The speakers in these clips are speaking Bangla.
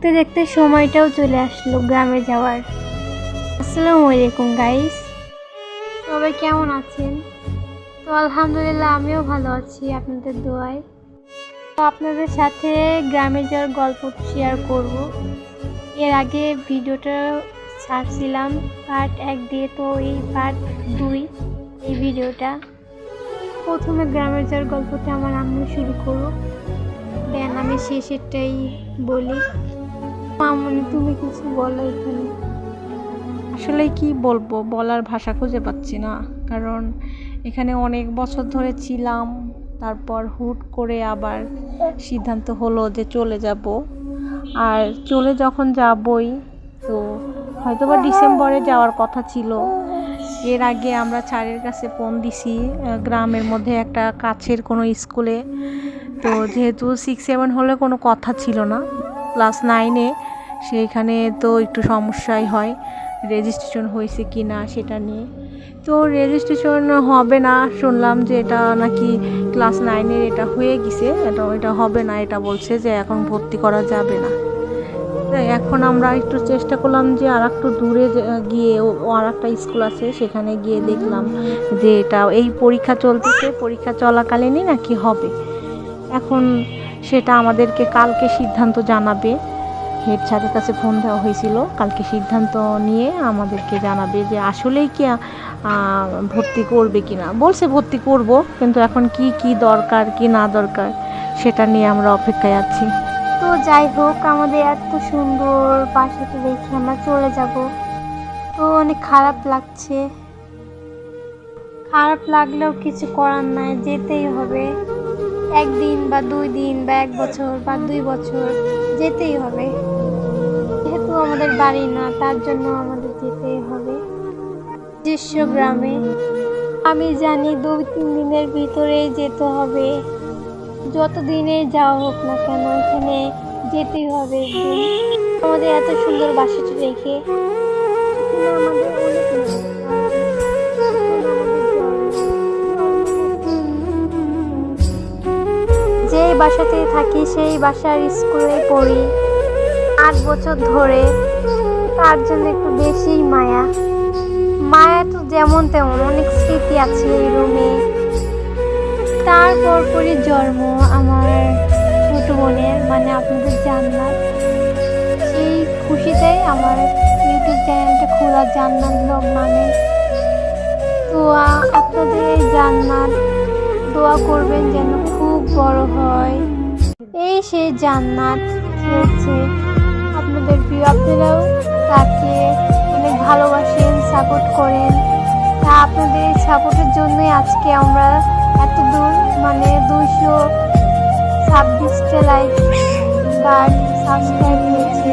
দেখতে দেখতে সময়টাও চলে আসলো গ্রামে যাওয়ার। আসসালামু আলাইকুম গাইস সবাই কেমন আছেন? তো আলহামদুলিল্লাহ, আমিও ভালো আছি আপনাদের দোয়ায়। তো আপনাদের সাথে গ্রামে যাওয়ার গল্প শেয়ার করব। এর আগে ভিডিওটা ছাড়ছিলাম পার্ট এক দিয়ে তো এই পার্ট দুই, এই ভিডিওটা। প্রথমে গ্রামের যাওয়ার গল্পটা আমার আম্মু শুরু করুক দেন আমি শেষেরটাই বলি। মামনি তুমি কিছু বলো এখানে। আসলে কি বলব, বলার ভাষা খুঁজে পাচ্ছি না। কারণ এখানে অনেক বছর ধরে ছিলাম, তারপর হুট করে আবার সিদ্ধান্ত হলো যে চলে যাব। আর চলে যখন যাবই, তো হয়তো বা ডিসেম্বরে যাওয়ার কথা ছিল। এর আগে আমরা স্যারের কাছে ফোন দিছি গ্রামের মধ্যে একটা কাছের কোনো স্কুলে। তো যেহেতু সিক্স সেভেন হলে কোনো কথা ছিল না ক্লাস নাইনে সেইখানে তো একটু সমস্যাই হয় রেজিস্ট্রেশন হয়েছে কি না সেটা নিয়ে। তো রেজিস্ট্রেশন হবে না, শুনলাম যে এটা নাকি ক্লাস নাইনের এটা হয়ে গেছে, এটা এটা হবে না, এটা বলছে যে এখন ভর্তি করা যাবে না। এখন আমরা একটু চেষ্টা করলাম যে আর একটু দূরে গিয়ে ও আর একটা স্কুল আছে, সেখানে গিয়ে দেখলাম যে এটা, এই পরীক্ষা চলতেছে, পরীক্ষা চলাকালীনই নাকি হবে। এখন সেটা আমাদেরকে কালকে সিদ্ধান্ত জানাবে। হেড স্যারের কাছে ফোন দেওয়া হয়েছিল। কালকে সিদ্ধান্ত নিয়ে আমাদেরকে জানাবে যে আসলেই কি ভর্তি করবে কি না বলছে ভর্তি করব, কিন্তু এখন কি কি দরকার, কি না দরকার, সেটা নিয়ে আমরা অপেক্ষায় আছি। তো যাই হোক, আমাদের এত সুন্দর বাসাটা দেখে আমরা চলে যাব। তো অনেক খারাপ লাগছে। খারাপ লাগলেও কিছু করার নাই, যেতেই হবে। একদিন বা দুই দিন বা এক বছর বা দুই বছর যেতেই হবে। যেহেতু আমাদের বাড়ি না, তার জন্য আমাদের যেতেই হবে। নিজস্ব গ্রামে। আমি জানি দুই তিন দিনের ভিতরেই যেতে হবে। যত দিনে যাওয়া হোক না কেন, এখানে যেতেই হবে। আমাদের এত সুন্দর বাসাটি রেখে বাসার স্কুলে পড়ি। আট বছর ধরে তার জন্য একটু বেশিই মায়া। মায়া তো যেমন তেমন, অনেক স্মৃতি আছে এই রুমে। তারপর পরই জন্ম আমার ছোট বোনের মানে আপনাদের জান্নাত। সেই খুশিতে আমার ইউটিউব চ্যানেলটা খোলা জান্নাত ব্লগ নামে। তো আপনাদের জান্নাত দোয়া করবেন যেন খুব বড় হয়। এই সেই জান্নাত হচ্ছে আপনাদের প্রিয় আপনারাও তাকে অনেক ভালোবাসেন সাপোর্ট করেন। তা আপনাদের সাপোর্টের জন্যই আজকে আমরা এত দূর মানে দুইশো ছাব্বিশটা লাইক বা সাবস্ক্রাইব হয়েছে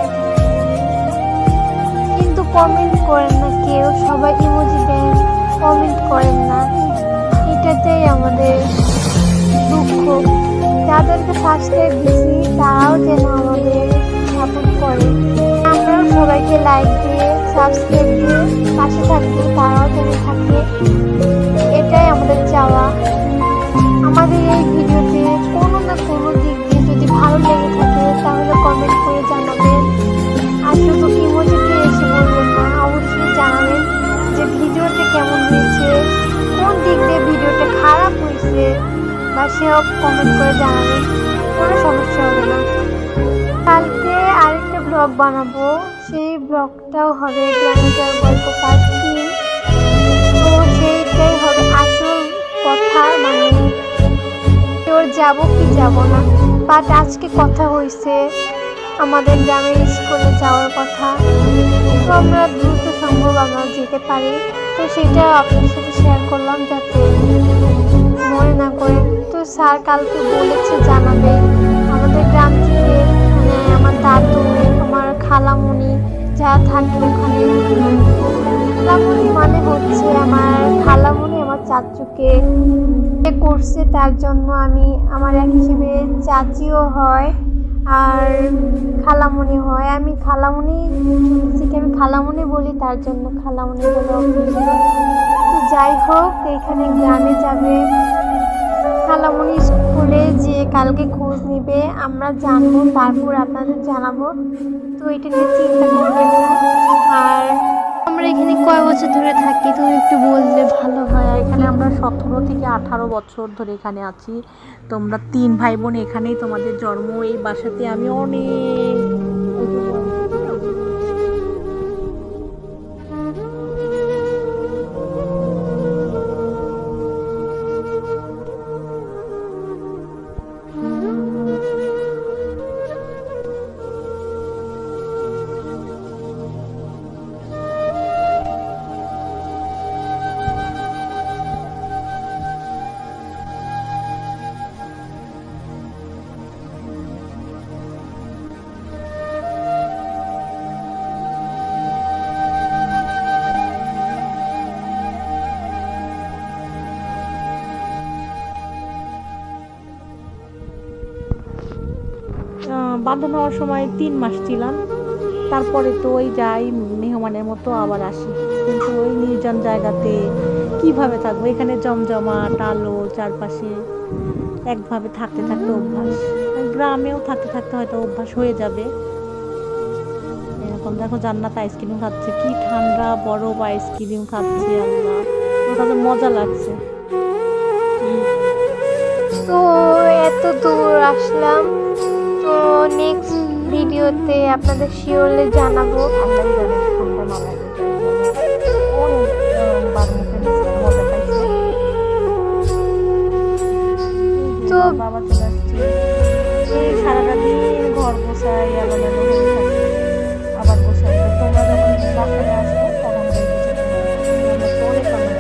কিন্তু কমেন্ট করেন না কেউ, সবাই ইমোজি দেন কমেন্ট করেন না। এটাতেই আমাদের দুঃখ। যাদেরকে সাবস্ক্রাইব দিছি তারাও যেন আমাদের সাপোর্ট করে। আমরাও সবাইকে লাইক দিয়ে সাবস্ক্রাইব দিয়ে পাশে থাকি তারাও যেন থাকে। এটাই আমাদের চাওয়া। আমাদের এই ভিডিওতে কমেন্ট করে জানাবেন, কোনো সমস্যা হবে না। কালকে আরেকটা ব্লগ বানাবো, সেই ব্লগটাও হবে গ্রামে যাওয়ার গল্প পার্ট তো সেইটাই হবে আসল কথা মানে ওর যাব কি যাব না। বাট আজকে কথা হয়েছে আমাদের গ্রামের স্কুলে যাওয়ার কথা। তো আমরা দ্রুত সম্ভব আমরা যেতে পারি। তো সেটা আপনার সাথে শেয়ার করলাম যাতে মনে না করে। তো স্যার কালকে বলেছে জানাবে। আমাদের গ্রাম থেকে মানে আমার দাদু, আমার খালামণি যা থাকে ওখানে। খালামণি মানে হচ্ছে আমার খালামণি আমার চাচুকে। করছে তার জন্য আমি, আমার এক হিসেবে চাচিও হয় আর খালামণি হয়। আমি খালামণি থেকে আমি খালামণি বলি, তার জন্য খালামণি বলে যাই হোক, এখানে গ্রামে যাবে। খালামণি স্কুলে যে কালকে খোঁজ নিবে, আমরা জানব, তারপর আপনাদের জানাব। তো এটা নিয়ে চিন্তা করবেন আর আমরা এখানে কয় বছর ধরে থাকি, তুমি একটু বললে ভালো হয়। এখানে আমরা সতেরো থেকে আঠারো বছর ধরে এখানে আছি। তোমরা তিন ভাই বোন এখানেই তোমাদের জন্ম। এই বাসাতে আমি অনেক বাঁধন হওয়ার সময় তিন মাস ছিলাম। তারপরে তো ওই যাই মেহমানের মতো আবার আসি। কিন্তু ওই নির্জন জায়গাতে কীভাবে থাকব? এখানে জমজমাট, আলো, চারপাশে একভাবে থাকতে থাকতে অভ্যাস। গ্রামেও থাকতে থাকতে হয়তো অভ্যাস হয়ে যাবে। এরকম দেখো জান্নাত আইসক্রিম খাচ্ছে, কি ঠান্ডা বরফ আইসক্রিম খাচ্ছে আমার মজা লাগছে। তো এত দূর আসলাম। নেক্সট ভিডিওতে আপনাদের শিওরলি জানাব। তো বাবা চলে আসছে। সারাটা দিন ঘর এলোমেলো আবার তো তোমরা যখন বাসায় আসো তখন দেখবে যে তোমরা তো অনেক আনন্দ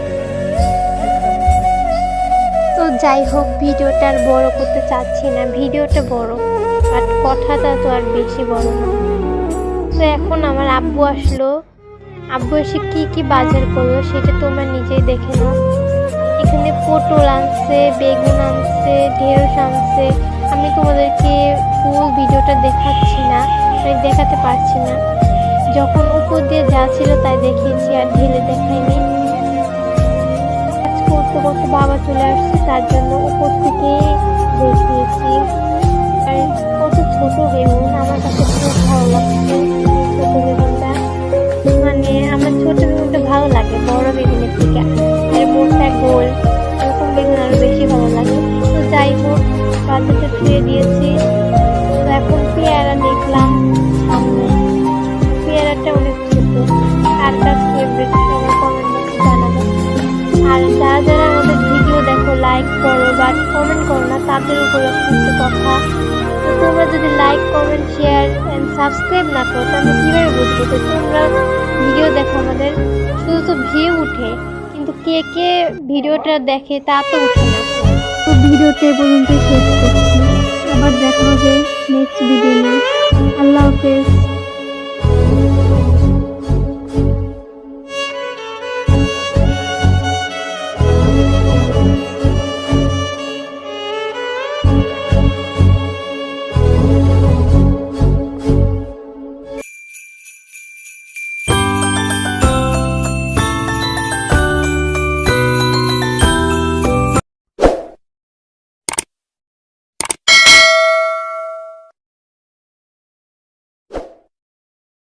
তো যাই হোক ভিডিওটা আর বড় করতে চাচ্ছি না। ভিডিওটা বড়। বাট কথাটা তো আর বেশি বড় না। তো এখন আমার আব্বু আসলো। আব্বু এসে কি কি বাজার করল সেটা তোমরা নিজেই দেখে নাও। এখানে পটল আনছে, বেগুন আনছে, ঢেঁড়স আনছে। আমি তোমাদেরকে ফুল ভিডিওটা দেখাচ্ছি না আমি দেখাতে পারছি না। যখন উপর দিয়ে যা ছিল তাই দেখিয়েছি আর ঢেলে দেখাইনি। কাজ করতে করতে বাবা চলে আসছে, তার জন্য উপর থেকে দেখিয়েছি। আর কত আমার কাছে খুব ভালো লাগছে মানে আমার ছোট ভালো লাগে, বড় বেগুনের থেকে। এর মোটটা গোল, এরকম বেগুন আরও বেশি ভালো লাগে। যাই হোক বাচ্চাটা দিয়েছি। কথা। তো তোমরা যদি like comment share and subscribe না করো, তাহলে কীভাবে বুঝব? তো তোমরা ভিডিও দেখো আমাদের। শুধু তো ভিউ উঠে, কিন্তু কে কে ভিডিওটা দেখে তা তো উঠে না। তো ভিডিওটা পর্যন্ত শেষ করছি। আবার দেখা হবে নেক্সট ভিডিও আল্লাহ হাফেজ।